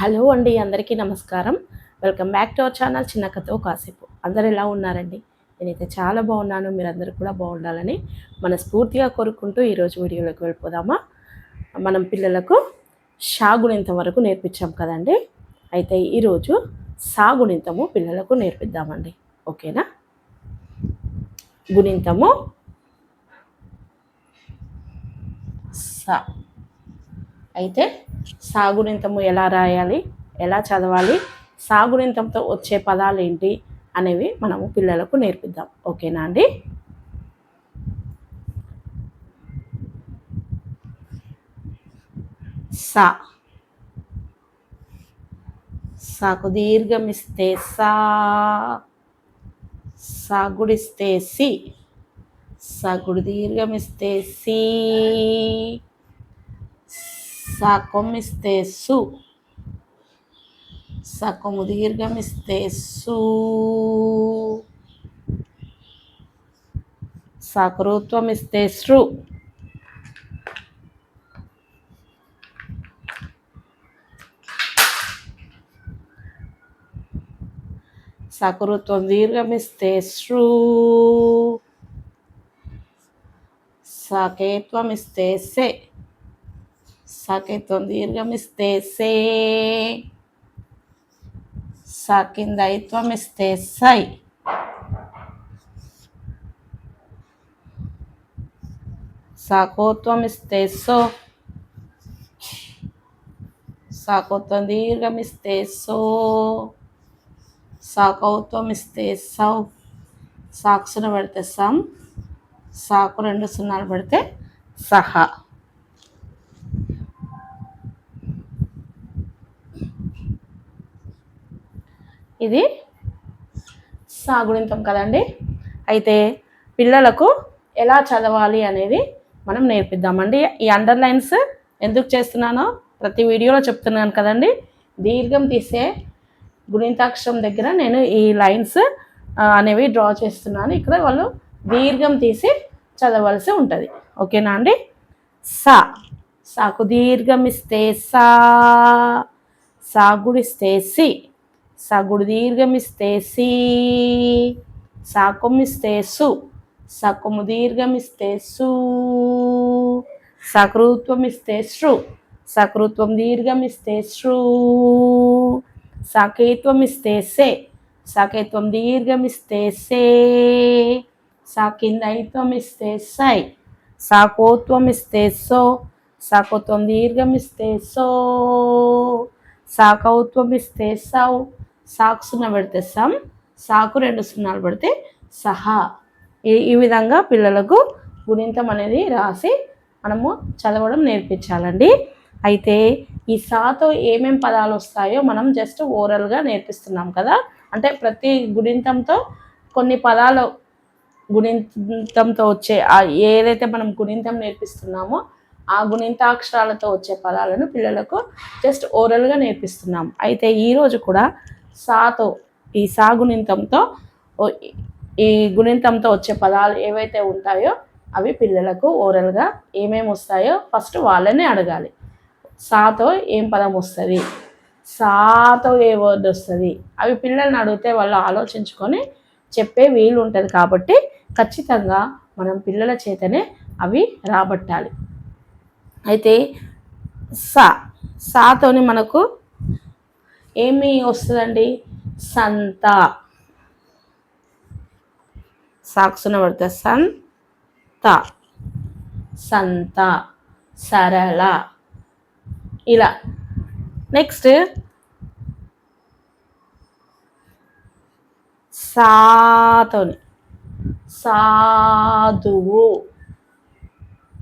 Hello అండి అందరికీ నమస్కారం. Welcome back to our channel చిన్న కథో కాసేపు. అందరు ఎలా ఉన్నారండి? నేనైతే చాలా బాగున్నాను మీరందరూ కూడా బాగుండాలని మనస్ఫూర్తిగా కోరుకుంటూ ఈరోజు వీడియోలోకి వెళ్ళిపోదామా? మనం పిల్లలకు షాగుణింతం వరకు నేర్పించాం కదండి. అయితే ఈరోజు సాగుణింతము పిల్లలకు నేర్పిద్దామండి. ఓకేనా? గుణింతము సా. అయితే సాగునింతము ఎలా రాయాలి ఎలా చదవాలి సాగునింతంతో వచ్చే పదాలు ఏంటి అనేవి మనము పిల్లలకు నేర్పిద్దాం. ఓకేనా అండి? సా. సాకు దీర్ఘమిస్తే సా సాగుడిస్తే సి సాగుడు దీర్ఘమిస్తే సి. సకొమిస్తే సు సకొము దీర్ఘమిస్తే సు సకృత్వం దీర్ఘమిస్తే శృ సకేత్వమిస్తే సే సకేత్వం దీర్ఘమిస్తే సే సకిందైత్వం ఇస్తే సై సాకోత్వం ఇస్తే సో సాకోత్వం దీర్ఘమిస్తే సో సాకౌత్వం ఇస్తే సౌ సాక్షున పెడితే సం సాకు రెండు సున్నాలు పెడితే సహా ఇది సాగుణితం కదండి. అయితే పిల్లలకు ఎలా చదవాలి అనేది మనం నేర్పిద్దామండి. ఈ అండర్లైన్స్ ఎందుకు చేస్తున్నానో ప్రతి వీడియోలో చెప్తున్నాను కదండి. దీర్ఘం తీసే గుణింతాక్షరం దగ్గర నేను ఈ లైన్స్ అనేవి డ్రా చేస్తున్నాను. ఇక్కడ వాళ్ళు దీర్ఘం తీసి చదవలసి ఉంటుంది. ఓకేనా అండి? సా. సాకు దీర్ఘం ఇస్తే సా. సాగుడిస్తే సి. సగుడు దీర్ఘమిస్తే సి సాకొమిస్తే సు సకొము దీర్ఘమిస్తే సు సకృత్వం ఇస్తే శృ సకృత్వం దీర్ఘమిస్తే శృ సాకేత్వం ఇస్తే సే సాకేత్వం దీర్ఘమిస్తే సే సాకిందైత్వం ఇస్తే సై సాకోత్వం ఇస్తే సో సాకోత్వం దీర్ఘమిస్తే సో సాకౌత్వం ఇస్తే సౌ సాకు సున్నా పెడితే సమ్ సాకు రెండు సున్నాలు పెడితే సహా. ఈ ఈ విధంగా పిల్లలకు గుణింతం అనేది రాసి మనము చదవడం నేర్పించాలండి. అయితే ఈ సాతో ఏమేం పదాలు వస్తాయో మనం జస్ట్ ఓరల్గా నేర్పిస్తున్నాం కదా. అంటే ప్రతి గుణింతంతో కొన్ని పదాలు గుణింతంతో వచ్చే ఏదైతే మనం గుణింతం నేర్పిస్తున్నామో ఆ గుణింతాక్షరాలతో వచ్చే పదాలను పిల్లలకు జస్ట్ ఓరల్గా నేర్పిస్తున్నాం. అయితే ఈరోజు కూడా సాతో ఈ సా గుణింతంతో ఈ గుణింతంతో వచ్చే పదాలు ఏవైతే ఉంటాయో అవి పిల్లలకు ఓరల్గా ఏమేమి వస్తాయో ఫస్ట్ వాళ్ళనే అడగాలి. సాతో ఏం పదం వస్తుంది? సాతో ఏ వర్డ్ వస్తుంది? అవి పిల్లల్ని అడిగితే వాళ్ళు ఆలోచించుకొని చెప్పే వీలు ఉంటుంది కాబట్టి ఖచ్చితంగా మనం పిల్లల చేతనే అవి రాబట్టాలి. అయితే సా సాతోని మనకు ఏమి వస్తుందండి? సంత. సాక్షున పడితే సంత. సంత సరళ. ఇలా. నెక్స్ట్. సాతోని. సాధువు.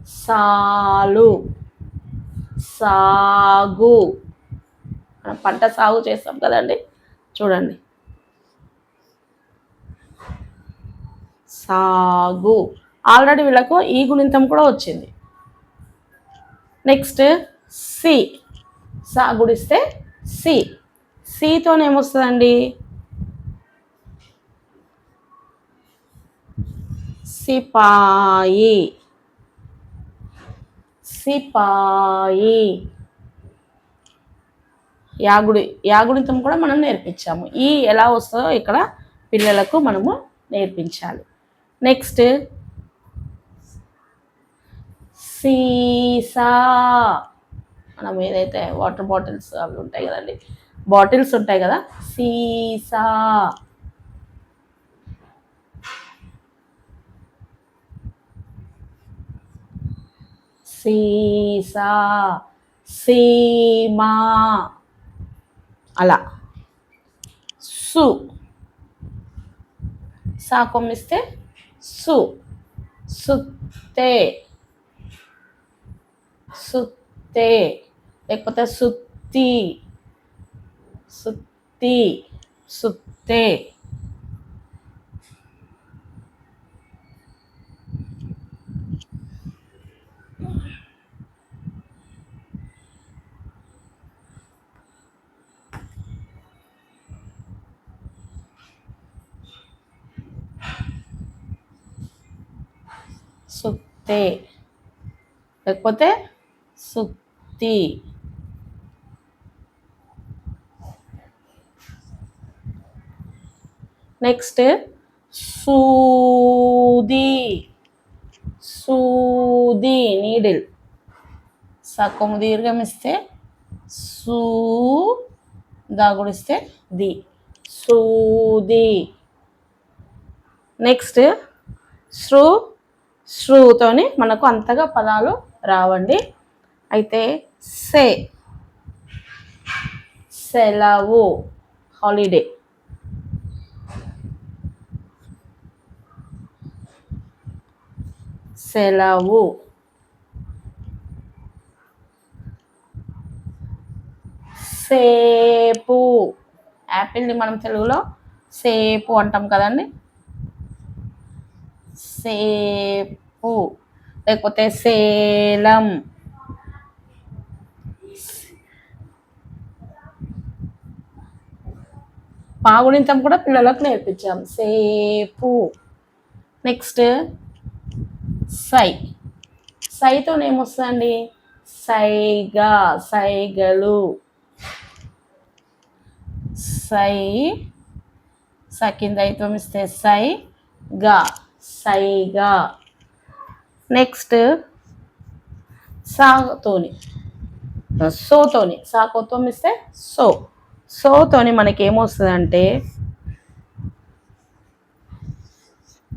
సాలు. సాగు. పంట సాగు చేస్తాం కదండి. చూడండి. సాగు. ఆల్రెడీ వీళ్ళకు ఈ గుణింతం కూడా వచ్చింది. Next C. సాగుడిస్తే సి. సితోనేమొస్తుందండి సిపాయి. సిపాయి. యాగుడి యాగుడితం కూడా మనం నేర్పించాము. ఈ ఎలా వస్తుందో ఇక్కడ పిల్లలకు మనము నేర్పించాలి. నెక్స్ట్ సీసా. మనం ఏదైతే వాటర్ బాటిల్స్ అవి ఉంటాయి కదండి బాటిల్స్ ఉంటాయి కదా సీసా. సీసా సీమా. అలా. సు. సా కొమ్మిస్తే సు. సుత్తే. సుత్తే. లేకపోతే సుత్తి. సుత్తి. సుత్తే. తే. లేకపోతే సుక్తి. నెక్స్ట్ సూది. సూది నీడిల్. సక్కము దీర్ఘం ఇస్తే సూ దాగుడిస్తే ది. సూది. నెక్స్ట్ శ్రూ శ్రుతోని మనకు అంతగా పదాలు రావండి. అయితే సే సెలవు హాలిడే. సెలవు. సేపు. యాపిల్ని మనం తెలుగులో సేపు అంటాం కదండి. సేపు లేకపోతే సేలం పాగుణితం కూడా పిల్లలకు నేర్పించాం సేపు నెక్స్ట్ సై సైతో ఏమొస్తుందండి సైగా సైగలు సై సకింద ఇస్తే సై గా సైగా. నెక్స్ట్ సాతోని. సోతోని. సాకోతో మిస్తే సో. సోతోని మనకి ఏమొస్తుందంటే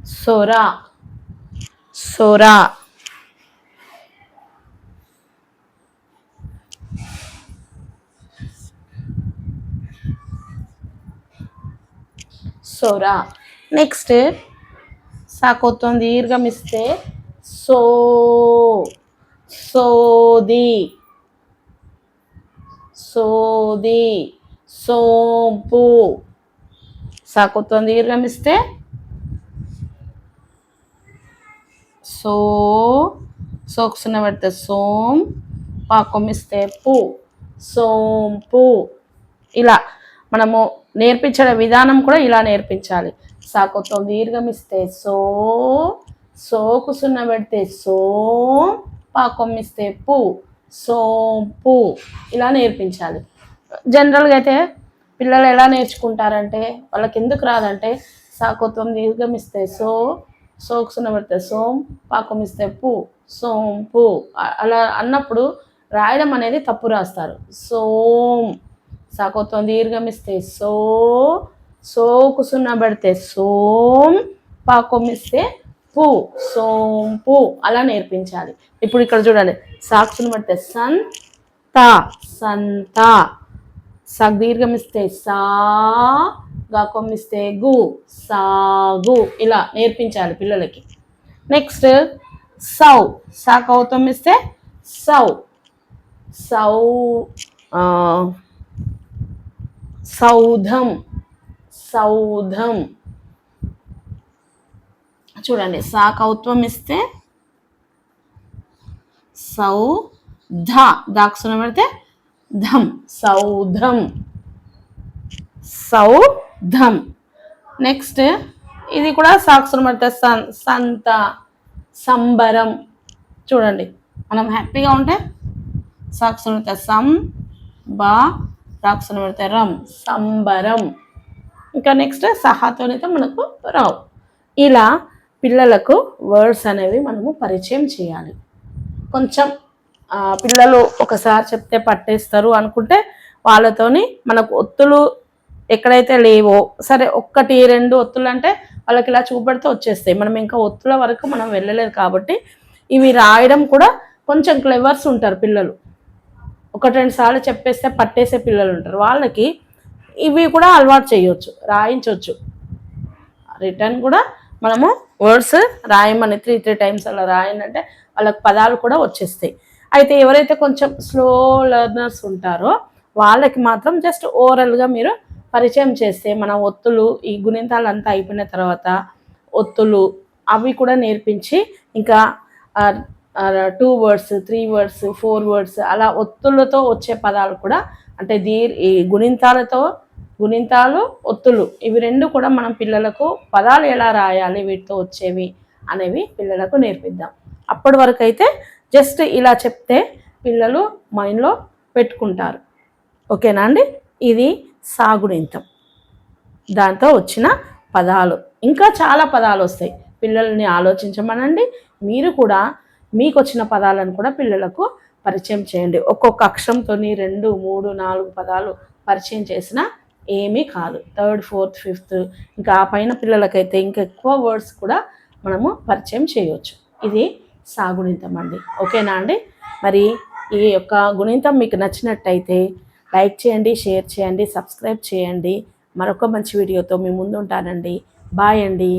సొరా. సొరా. సొరా. నెక్స్ట్ సాకోత్వం దీర్ఘం ఇస్తే సో సోది. సోది సోంపు. సాకొత్తం దీర్ఘం ఇస్తే సో సోక్సున పెడితే సోం పాకొమ్మిస్తే పు. సోంపు. ఇలా. మనము నేర్పించడం విధానం కూడా ఇలా నేర్పించాలి. సాకుతో దీర్ఘమిస్తే సో సోకు సున్న పెడితే సో పాకొమ్మిస్తే పు సోంపు ఇలా నేర్పించాలి. జనరల్గా అయితే పిల్లలు ఎలా నేర్చుకుంటారంటే వాళ్ళకి ఎందుకు రాదంటే సాకుత్వం దీర్ఘమిస్తే సో సోక్సున పెడితే సోం పాకం ఇస్తే పు. సోంపు అలా అన్నప్పుడు రాయడం అనేది తప్పు రాస్తారు. సోం సాకోత్వం దీర్ఘమిస్తే సో సోకు సున్నా పెడితే సోం పాకొమ్మిస్తే పూ సోం సోంపు అలా నేర్పించాలి. ఇప్పుడు ఇక్కడ చూడండి. సాక్షును పడితే సన్ తా. సంత సగ్ దీర్ఘమిస్తే సా గాకొమ్మిస్తే గు సాగు ఇలా నేర్పించాలి పిల్లలకి. నెక్స్ట్ సౌ. సా. ఇస్తే సౌ సౌ సౌధం. సౌధం. చూడండి సా కౌత్వం ఇస్తే సౌ ధ దాక్షణ పెడితే ధం సౌధం. సౌధం. నెక్స్ట్ ఇది కూడా సాక్షరం పెడితే సన్ సంత సంబరం. చూడండి మనం హ్యాపీగా ఉంటే సాక్షరం పెడితే సం బా రాక్సున పెడితే రం సంబరం. ఇంకా నెక్స్ట్ సహాతోనైతే మనకు రావు. ఇలా పిల్లలకు వర్డ్స్ అనేవి మనము పరిచయం చేయాలి. కొంచెం పిల్లలు ఒకసారి చెప్తే పట్టేస్తారు అనుకుంటే వాళ్ళతోని మనకు ఒత్తులు ఎక్కడైతే లేవో సరే ఒక్కటి రెండు ఒత్తులు అంటే వాళ్ళకి ఇలా చూపెడితే వచ్చేస్తాయి. మనం ఇంకా ఒత్తుల వరకు మనం వెళ్ళలేదు కాబట్టి ఇవి రాయడం కూడా కొంచెం క్లెవర్స్ ఉంటారు పిల్లలు. ఒకటి రెండు సార్లు చెప్పేస్తే పట్టేసే పిల్లలు ఉంటారు. వాళ్ళకి ఇవి కూడా అలవాటు చేయొచ్చు రాయించవచ్చు రిటర్న్ కూడా మనము వర్డ్స్ రాయమని త్రీ త్రీ టైమ్స్ అలా రాయనంటే వాళ్ళకి పదాలు కూడా వచ్చేస్తాయి. అయితే ఎవరైతే కొంచెం స్లో లెర్నర్స్ ఉంటారో వాళ్ళకి మాత్రం జస్ట్ ఓవరాల్గా మీరు పరిచయం చేస్తే మన ఒత్తులు ఈ గుణింతాలు అంతా అయిపోయిన తర్వాత ఒత్తులు అవి కూడా నేర్పించి ఇంకా two words three words four words అలా ఒత్తులతో వచ్చే పదాలు కూడా అంటే దీర్ ఈ గుణింతాలతో గుణింతాలు ఒత్తులు ఇవి రెండు కూడా మనం పిల్లలకు పదాలు ఎలా రాయాలి వీటితో వచ్చేవి అనేవి పిల్లలకు నేర్పిద్దాం. అప్పటి వరకు అయితే జస్ట్ ఇలా చెప్తే పిల్లలు మైండ్లో పెట్టుకుంటారు. ఓకేనా అండి? ఇది సాగుణింతం దాంతో వచ్చిన పదాలు. ఇంకా చాలా పదాలు వస్తాయి. పిల్లల్ని ఆలోచించమనండి. మీరు కూడా మీకు వచ్చిన పదాలను కూడా పిల్లలకు పరిచయం చేయండి. ఒక్కొక్క అక్షరంతో రెండు మూడు నాలుగు పదాలు పరిచయం చేసినా ఏమీ కాదు. థర్డ్ ఫోర్త్ ఫిఫ్త్ ఇంకా ఆ పైన పిల్లలకైతే ఇంకా ఎక్కువ వర్డ్స్ కూడా మనము పరిచయం చేయవచ్చు ఇది సాగుణితం అండి. ఓకేనా అండి? మరి ఈ యొక్క గుణితం మీకు నచ్చినట్టయితే లైక్ చేయండి షేర్ చేయండి సబ్స్క్రైబ్ చేయండి. మరొక మంచి వీడియోతో మీ ముందు ఉంటానండి బాయ్ అండి.